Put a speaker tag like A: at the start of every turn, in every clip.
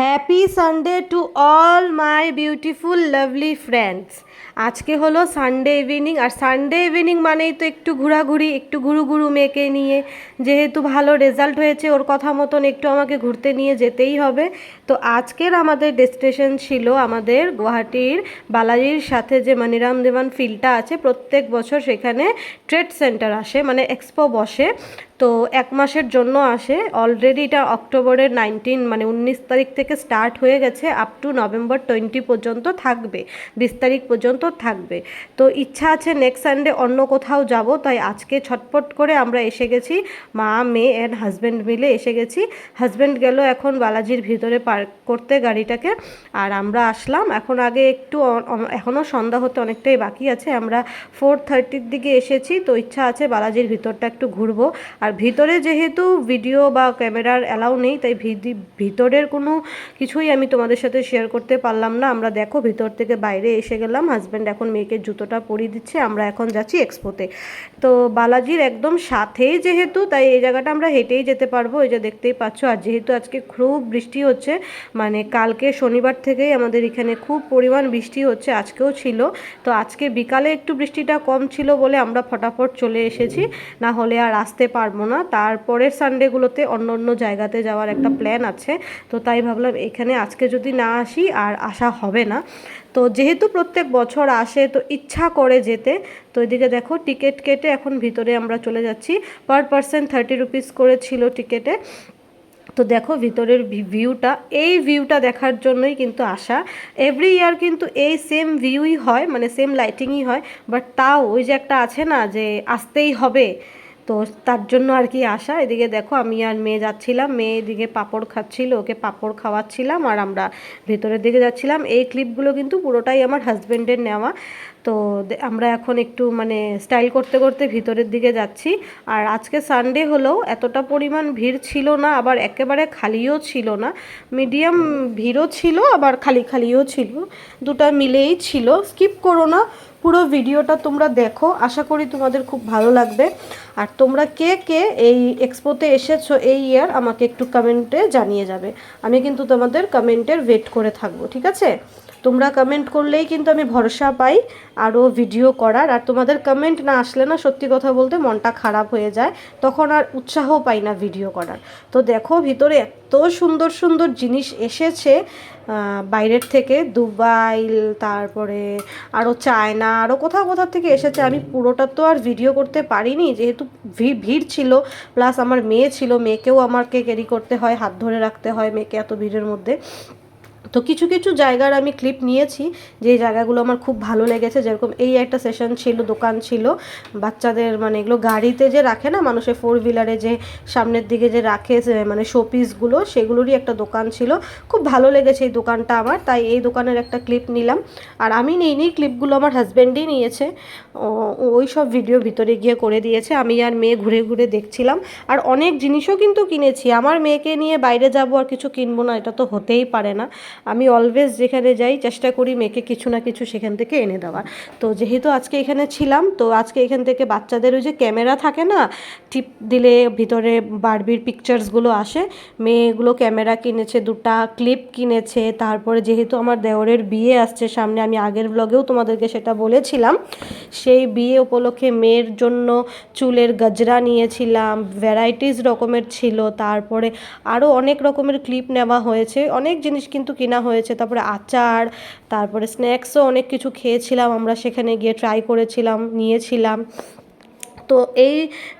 A: Happy Sunday to all my beautiful lovely friends আজকে হলো Sunday evening আর Sunday evening মানেই তো একটু ঘোরাঘুরি, একটু ঘুরু ঘুরু মেয়েকে নিয়ে। যেহেতু ভালো রেজাল্ট হয়েছে, ওর কথা মতন একটু আমাকে ঘুরতে নিয়ে যেতেই হবে। তো আজকের আমাদের ডেস্টিনেশন ছিল আমাদের গুয়াহাটির বালাজির সাথে যে মনিরাম দেবান ফিল্ডটা আছে, প্রত্যেক বছর সেখানে ট্রেড সেন্টার আসে মানে এক্সপো বসে। তো এক মাসের জন্য আসে। অলরেডি এটা অক্টোবরের নাইনটিন মানে উনিশ তারিখ থেকে স্টার্ট হয়ে গেছে। আপ টু নভেম্বর টোয়েন্টি পর্যন্ত থাকবে। বিশ তারিখ পর্যন্ত থাকবে। তো ইচ্ছা আছে নেক্সট সানডে অন্য কোথাও যাব। তাই আজকে ছটপট করে আমরা এসে গেছি। মা, মেয়ে অ্যান্ড হাজব্যান্ড মিলে এসে গেছি। হাজব্যান্ড গেল এখন বালাজির ভিতরে পার্ক করতে গাড়িটাকে। আর আমরা আসলাম। এখন আগে একটু এখনও সন্ধ্যা হতে অনেকটাই বাকি আছে। আমরা ফোর থার্টির দিকে এসেছি। তো ইচ্ছা আছে বালাজির ভিতরটা একটু ঘুরবো। আর ভিতরে যেহেতু ভিডিও বা ক্যামেরার অ্যালাউ নেই, তাই ভিতরের কোনো কিছুই আমি তোমাদের সাথে শেয়ার করতে পারলাম না। আমরা দেখো ভিতর থেকে বাইরে এসে গেলাম হাজব্যান্ড এখন মেয়েকে জুতোটা পরিয়ে দিচ্ছে, আমরা এখন যাচ্ছি এক্সপোতে তো বালাজির একদম সাথেই যেহেতু, তাই এই জায়গাটা আমরা হেঁটেই যেতে পারব, এই যে দেখতেই পাচ্ছ। আর যেহেতু আজকে খুব বৃষ্টি হচ্ছে মানে কালকে শনিবার থেকেই আমাদের এখানে খুব পরিমাণ বৃষ্টি হচ্ছে, আজকেও ছিল। তো আজকে বিকালে একটু বৃষ্টিটা কম ছিল বলে আমরা ফটাফট চলে এসেছি, না হলে আর আসতে পারব না। তারপরের সানডেগুলোতে অন্য অন্য জায়গাতে যাওয়ার একটা প্ল্যান আছে। তো তাই ভাবলাম এখানে আজকে যদি না আসি আর আসা হবে না। তো যেহেতু প্রত্যেক বছর আসে, তো ইচ্ছা করে যেতে। তো এদিকে দেখো টিকিট কেটে এখন ভিতরে আমরা চলে যাচ্ছি। পার পার্সন থার্টি রুপিস করে ছিল টিকেটে তো দেখো ভিতরের ভিউটা এই ভিউটা দেখার জন্যই কিন্তু আসা। এভরি ইয়ার কিন্তু এই সেম ভিউই হয় মানে সেম লাইটিংই হয়। বাট তাও ওই যে একটা আছে না যে, আসতেই হবে। তো তার জন্য আর কি আসা। এদিকে দেখো আমি আর মেয়ে যাচ্ছিলাম, মেয়ে এদিকে পাঁপড় খাচ্ছিল, ওকে পাঁপড় খাওয়াচ্ছিলাম আর আমরা ভেতরের দিকে যাচ্ছিলাম। এই ক্লিপগুলো কিন্তু পুরোটাই আমার হাজব্যান্ডের নেওয়া। তো আমরা এখন একটু মানে স্টাইল করতে করতে ভিতরের দিকে যাচ্ছি। আর আজকে সানডে হলেও এতটা পরিমাণ ভিড় ছিল না, আবার একেবারে খালিও ছিল না। মিডিয়াম ভিড়ও ছিল, আবার খালি খালিও ছিল। দুটা মিলেই ছিল। স্কিপ করো না। পুরো ভিডিওটা তোমরা দেখো। আশা করি তোমাদের খুব ভালো লাগবে। আর তোমরা কে কে এই এক্সপোতে এসেছ এই ইয়ার আমাকে একটু কমেন্টে জানিয়ে যাবে। আমি কিন্তু তোমাদের কমেন্টের ওয়েট করে থাকব, ঠিক আছে? তোমরা কমেন্ট করলেই কিন্তু আমি ভরসা পাই আরও ভিডিও করার। আর তোমাদের কমেন্ট না আসলে না সত্যি কথা বলতে মনটা খারাপ হয়ে যায়। তখন আর উৎসাহ পাই না ভিডিও করার। তো দেখো ভিতরে এত সুন্দর সুন্দর জিনিস এসেছে। বাইরের থেকে দুবাই, তারপরে আরও চায়না আরও কোথাও কোথাও থেকে এসেছে। আমি পুরোটা তো আর ভিডিও করতে পারিনি, যেহেতু ভিড় ছিল প্লাস আমার মেয়ে ছিল, মেয়েকেও আমাকে ক্যারি করতে হয়, হাত ধরে রাখতে হয়, মেয়েকে এত ভিড়ের মধ্যে। তো কিছু কিছু জায়গার আমি ক্লিপ নিয়েছি যে জায়গাগুলো আমার খুব ভালো লেগেছে। যেরকম এই একটা সেশন ছিল, দোকান ছিল। বাচ্চাদের মানে এগুলো গাড়িতে যে রাখে না, মানুষের ফোর হুইলারে যে সামনের দিকে যে রাখে মানে শোপিসগুলো সেগুলোরই একটা দোকান ছিল। খুব ভালো লেগেছে এই দোকানটা আমার, তাই এই দোকানের একটা ক্লিপ নিলাম। আর আমি নেই নিইনি ক্লিপগুলো আমার হাজব্যান্ডই নিয়েছে। ওই সব ভিডিও ভিতরে গিয়ে করে দিয়েছে। আমি আর মেয়ে ঘুরে ঘুরে দেখছিলাম। আর অনেক জিনিসও কিন্তু কিনেছি। আমার মেয়েকে নিয়ে বাইরে যাব আর কিছু কিনবো না, এটা তো হতেই পারে না। আমি অলওয়েজ যেখানে যাই চেষ্টা করি মেয়েকে কিছু না কিছু সেখান থেকে এনে দেওয়ার। তো যেহেতু আজকে এখানে ছিলাম, তো আজকে এখান থেকে বাচ্চাদের ওই যে ক্যামেরা থাকে না, টিপ দিলে ভিতরে বারবির পিকচার্সগুলো আসে, মেয়েগুলো ক্যামেরা কিনেছে, দুটা ক্লিপ কিনেছে, তারপরে যেহেতু আমার দেওরের বিয়ে আসছে সামনে, আমি আগের ব্লগেও তোমাদেরকে সেটা বলেছিলাম, সেই বিয়ে উপলক্ষে মেয়ের জন্য চুলের গজরা নিয়েছিলাম ভ্যারাইটিস রকমের ছিল, তারপরে আরও অনেক রকমের ক্লিপ নেওয়া হয়েছে, অনেক জিনিস কিন্তু কেনা হয়েছে তারপরে আচার তারপরে স্ন্যাক্সও অনেক কিছু খেয়েছিলাম আমরা সেখানে গিয়ে ট্রাই করেছিলাম নিয়েছিলাম। তো এই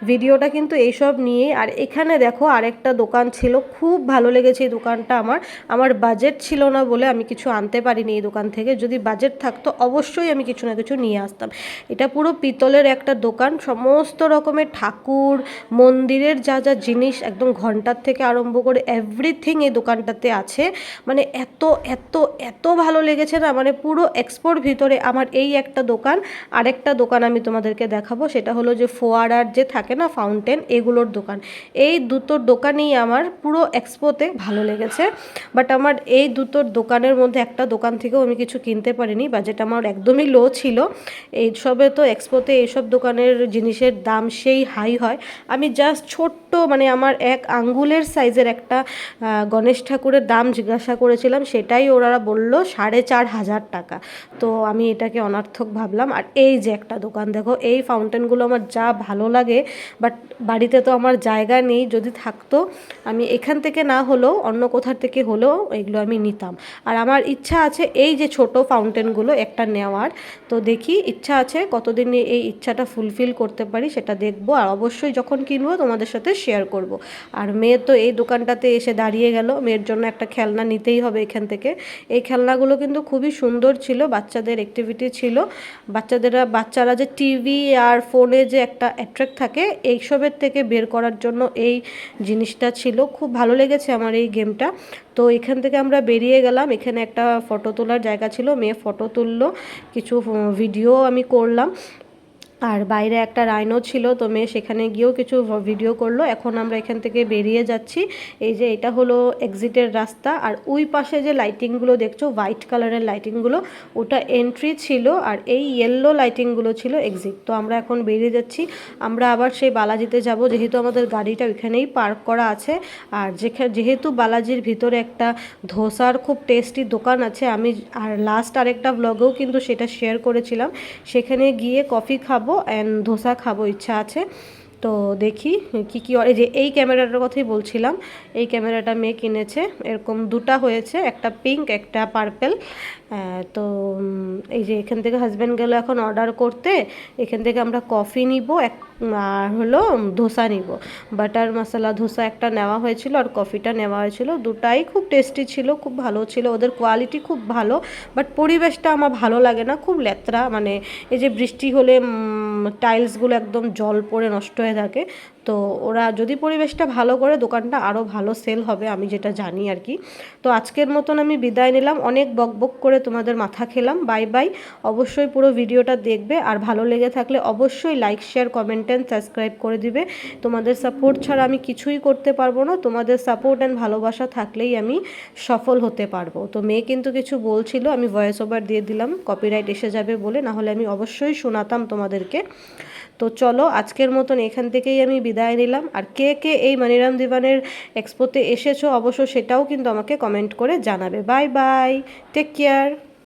A: ভিডিওটা কিন্তু এইসব নিয়ে আর এখানে দেখো আরেকটা দোকান ছিল, খুব ভালো লেগেছে এই দোকানটা আমার। আমার বাজেট ছিল না বলে আমি কিছু আনতে পারিনি এই দোকান থেকে। যদি বাজেট থাকতো অবশ্যই আমি কিছু না কিছু নিয়ে আসতাম। এটা পুরো পিতলের একটা দোকান, সমস্ত রকমের ঠাকুর, মন্দিরের যা যা জিনিস একদম ঘণ্টার থেকে আরম্ভ করে এভরিথিং এই দোকানটাতে আছে। মানে এত এত এত ভালো লেগেছে না মানে পুরো এক্সপোর ভিতরে আমার এই একটা দোকান। আরেকটা দোকান আমি তোমাদেরকে দেখাবো, সেটা হলো যে ফোয়ারার যে থাকে না ফাউন্টেন এগুলোর দোকান। এই দুটোর দোকানেই আমার পুরো এক্সপোতে ভালো লেগেছে। বাট আমার এই দুটোর দোকানের মধ্যে একটা দোকান থেকেও আমি কিছু কিনতে পারিনি। বাজেট আমার একদমই লো ছিল। এইসবে তো এক্সপোতে এইসব দোকানের জিনিসের দাম সেই হাই হয়। আমি জাস্ট ছোট্ট মানে আমার এক আঙ্গুলের সাইজের একটা গণেশ ঠাকুরের দাম জিজ্ঞাসা করেছিলাম। সেটাই ওরা বলল সাড়ে চার হাজার টাকা। তো আমি এটাকে অনার্থক ভাবলাম। আর এই যে একটা দোকান, দেখো এই ফাউন্টেনগুলো আমার যা ভালো লাগে বাট বাড়িতে তো আমার জায়গা নেই, যদি থাকতো, আমি এখান থেকে না হলেও, অন্য কোথার থেকে হলেও এগুলো আমি নিতাম। আর আমার ইচ্ছা আছে এই যে ছোট ফাউন্টেনগুলো একটা নেওয়ার, তো দেখি ইচ্ছা আছে কতদিন এই ইচ্ছাটা ফুলফিল করতে পারি, সেটা দেখব। আর অবশ্যই যখন কিনবো, তোমাদের সাথে শেয়ার করব। আর মেয়ে তো এই দোকানটাতে এসে দাঁড়িয়ে গেল, মেয়ের জন্য একটা খেলনা নিতেই হবে এখান থেকে। এই খেলনাগুলো কিন্তু খুবই সুন্দর ছিল, বাচ্চাদের অ্যাক্টিভিটি ছিল। বাচ্চাদেরা, বাচ্চারা যে টিভি আর ফোনে যে একটা অ্যাট্রাক্ট থাকে, এইসবের থেকে বের করার জন্য এই জিনিসটা ছিল। খুব ভালো লেগেছে আমার এই গেমটা তো এখান থেকে আমরা বেরিয়ে গেলাম। এখানে একটা ফটো তোলার জায়গা ছিল। মেয়ে ফটো তুললো। কিছু ভিডিও আমি করলাম। আর বাইরে একটা রাইনো ছিল, তো মেয়ে সেখানে গিয়েও কিছু ভিডিও করল। এখন আমরা এখান থেকে বেরিয়ে যাচ্ছি। এই যে এটা হলো এক্সিটের রাস্তা। আর ওই পাশে যে লাইটিংগুলো দেখছ হোয়াইট কালারের লাইটিংগুলো ওটা এন্ট্রি ছিল আর এই ইয়েলো লাইটিংগুলো ছিল এক্সিট তো আমরা এখন বেরিয়ে যাচ্ছি। আমরা আবার সেই বালাজিতে যাব। যেহেতু আমাদের গাড়িটা ওইখানেই পার্ক করা আছে। আর যেখানে যেহেতু বালাজির ভিতরে একটা ধোসার খুব টেস্টি দোকান আছে, আমি আর লাস্ট আরেকটা ব্লগেও কিন্তু সেটা শেয়ার করেছিলাম। সেখানে গিয়ে কফি খাব। অ্যান্ড ধোসা খাব, ইচ্ছা আছে। তো দেখি কি কি এই যে এই ক্যামেরাটার কথাই বলছিলাম, এই ক্যামেরাটা মেয়ে কিনেছে। এরকম দুটা হয়েছে, একটা পিঙ্ক একটা পার্পেল তো এই যে এখান থেকে হাজব্যান্ড গেল এখন অর্ডার করতে, এখান থেকে আমরা কফি নিব, এক, আর হলো ধোসা নিব। বাটার মশলা ধোসা একটা নেওয়া হয়েছিল আর কফিটা নেওয়া হয়েছিল। দুটাই খুব টেস্টি ছিল, খুব ভালো ছিল। ওদের কোয়ালিটি খুব ভালো বাট পরিবেশটা আমার ভালো লাগে না, খুব লেত্রা মানে এই যে বৃষ্টি হলে টাইলসগুলো একদম জল পড়ে নষ্ট হয়ে থাকে। তো ওরা যদি পরিবেশটা ভালো করে, দোকানটা আরও ভালো সেল হবে, আমি যেটা জানি আর কি। তো আজকের মতন আমি বিদায় নিলাম। অনেক বক বক করে তোমাদের মাথা খেলাম। বাই বাই অবশ্যই পুরো ভিডিওটা দেখবে। আর ভালো লেগে থাকলে অবশ্যই like share comment and subscribe করে দিবে। তোমাদের সাপোর্ট ছাড়া আমি কিছুই করতে পারব না। তোমাদের সাপোর্ট অ্যান্ড ভালোবাসা থাকলেই আমি সফল হতে পারব। তো মেয়ে কিন্তু কিছু বলছিল, আমি ভয়েস ওভার দিয়ে দিলাম। কপিরাইট এসে যাবে বলে না হলে আমি অবশ্যই শোনাতাম তোমাদেরকে। তো চলো, আজকের মতন এখান থেকেই আমি বিদায় নিলাম। আর কে কে এই মানিরাম দিবানের এক্সপোতে এসেছ অবশ্য সেটাও কিন্তু আমাকে কমেন্ট করে জানাবে। Bye bye take care